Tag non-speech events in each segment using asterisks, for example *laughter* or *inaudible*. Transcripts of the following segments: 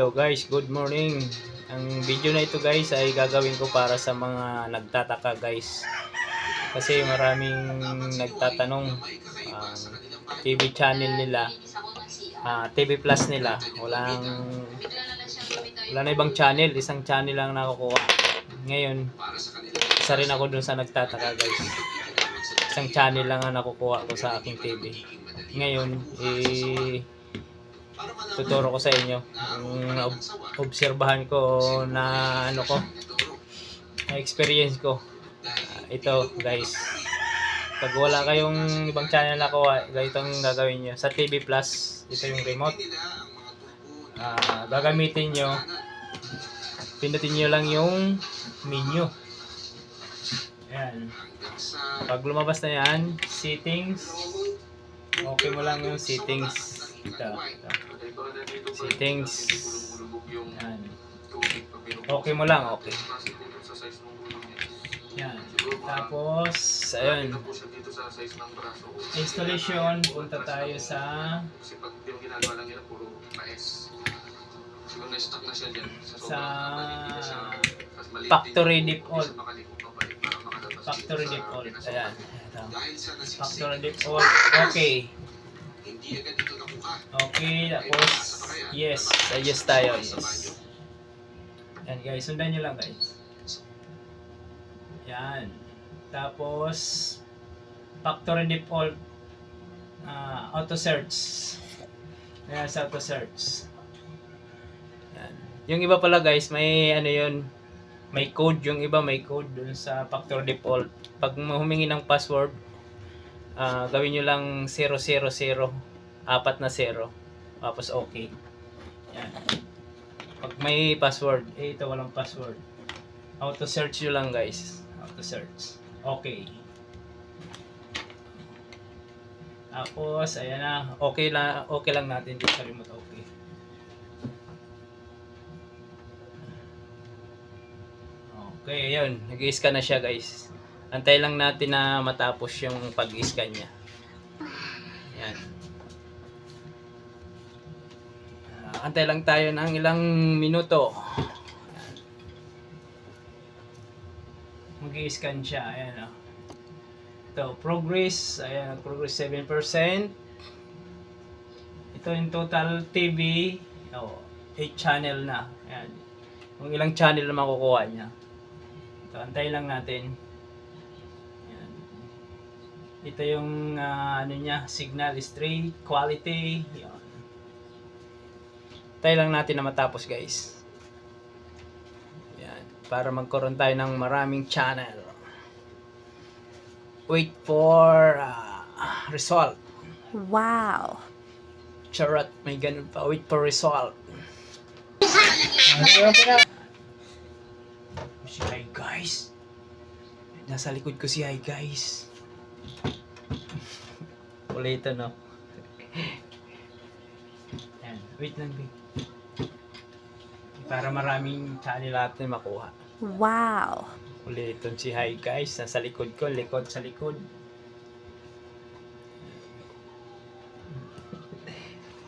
Hello guys, good morning. Ang video na ito guys ay gagawin ko para sa mga nagtataka guys. Kasi maraming nagtatanong ang TV channel nila, ah, TV Plus nila, walang wala na ibang channel, isang channel lang nakukuha. Ngayon, isa rin ako dun sa nagtataka guys. Isang channel lang ang nakukuha ko sa aking TV. Ngayon, eh, tuturo ko sa inyo. Yung ob- obserbahan ko na ano ko na experience ko. Ah, ito guys. Pag wala kayong ibang channel na kuha ganito ang gagawin nyo. Sa TV Plus ito yung remote. Ah, gagamitin nyo. Pindutin nyo lang yung menu. Yan pag lumabas na yan settings. Okay mo lang yung settings ito, ito. settings yan. Okay mo lang okay. Yan. Tapos ayun. Installation punta tayo sa sa factory default factory default ayan. Ito. factory default okay okay tapos yes yes tayo yes. Yan guys sundan nyo lang guys. Yan. Tapos factory default ah, auto search ayan sa auto search yan. yung iba pala guys may ano yun may code. Yung iba may code dun sa factory default pag humingi ng password ah, gawin nyo lang 000 apat na 0 tapos okay. Yan. Pag may password eh ito walang password. Auto search nyo lang guys. Auto search okay. Tapos ayan na. Okay lang okay lang natin. Dito sa remote okay. Okay, ayun. Nag-scan na siya, guys. Antay lang natin na matapos yung pag-scan niya. Yan. Antay lang tayo ng ilang minuto. Yan. Mag-scan siya. Ayan, oh. Ito, progress. Ayan, progress 7%. Ito yung total TV. Oh, 8 channel na. Ayan. Kung ilang channel na makukuha niya. Ito, antay lang natin. Yan. Ito yung ah, ano niya, signal straight, quality. Yan. Antay lang natin na matapos guys. Yan. Para magkaroon tayo ng maraming channel. Wait for ah, result. Wow. Charot, may ganun pa. Wait for result. Si Hi guys. Nasa likod ko si Hi guys. Ulitin no. Wait lang, babe. Para maraming channel natin makuha. Wow. Ulitin si Hi guys. Nasa likod ko. Likod sa likod.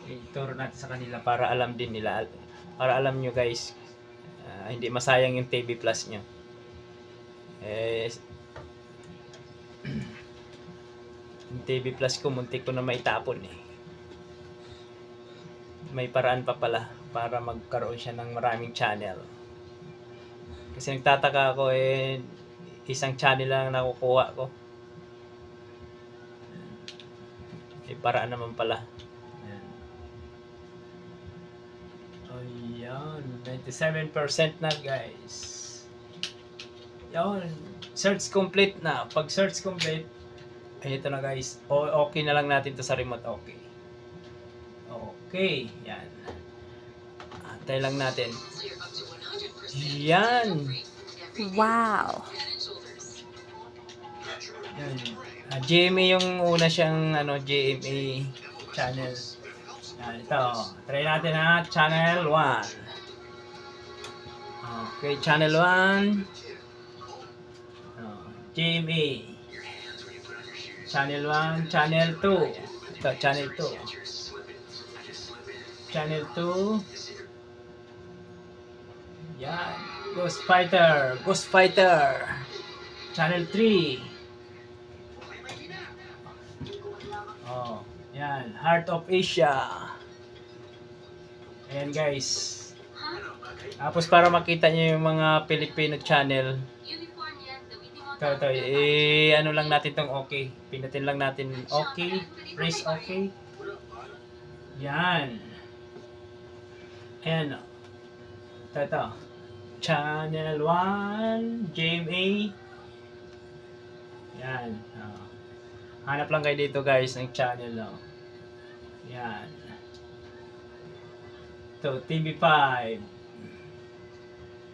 Ituro natin sa kanila para alam din nila. Para alam nyo guys. ah, hindi masayang yung TV Plus nyo. Eh, *clears throat* yung TV Plus ko, muntik ko na maitapon eh. May paraan pa pala para magkaroon siya ng maraming channel. Kasi nagtataka ako eh, isang channel lang nakukuha ko. May paraan naman pala. Ayan. Ayan, 97% na guys. Yan, search complete na. Pag search complete, ay na guys. O, okay na lang natin to sa remote. Okay. Okay, yan. Antay lang natin. Yan. Wow. Yan. Ah, GMA yung una siyang ano, GMA channel. Yan, ito. Try natin ha. Channel 1. Okay, channel 1. Oh, GMA. Channel 1, channel 2. Ito, channel 2. Channel 2. Yan. Ghost Fighter. Ghost Fighter. Channel 3. Oh, yan. Heart of Asia. Ayan guys. Tapos para makita nyo yung mga Filipino channel, ito, ito, eh, ano lang natin tong okay. Pinutin lang natin okay. Press okay. Yan. Ayan. Ito. Channel 1, JMA. Yan. Oh. Hanap lang kayo dito guys ng channel. Oh. Yan. Ito, TV5.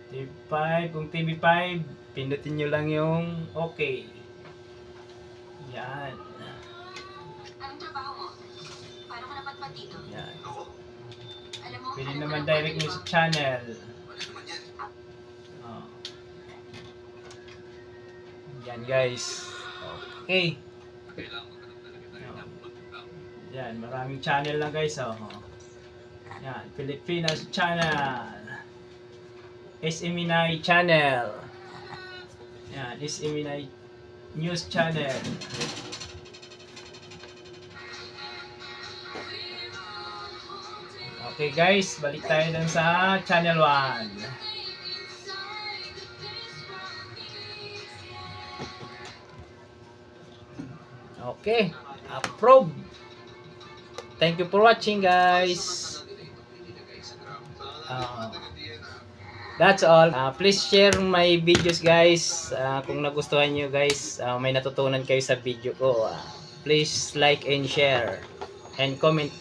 TV5. Kung TV5, pindutin nyo lang yung okay. Yan. Anong trabaho mo? Paano ka napadpad dito? Yan. Mo, Pwede naman direct sa channel. Oh. Yan guys. Okay. Oh. Yan, maraming channel lang guys. Oh. Yan, Pilipinas channel. SMNI channel. Yan, SMNI news channel. Okay guys, balik tayo dun sa channel 1. Okay, approve. Thank you for watching guys. Uh, that's all. Uh, please share my videos guys. Uh, kung nagustuhan nyo guys, may natutunan kayo sa video ko. Please like and share and comment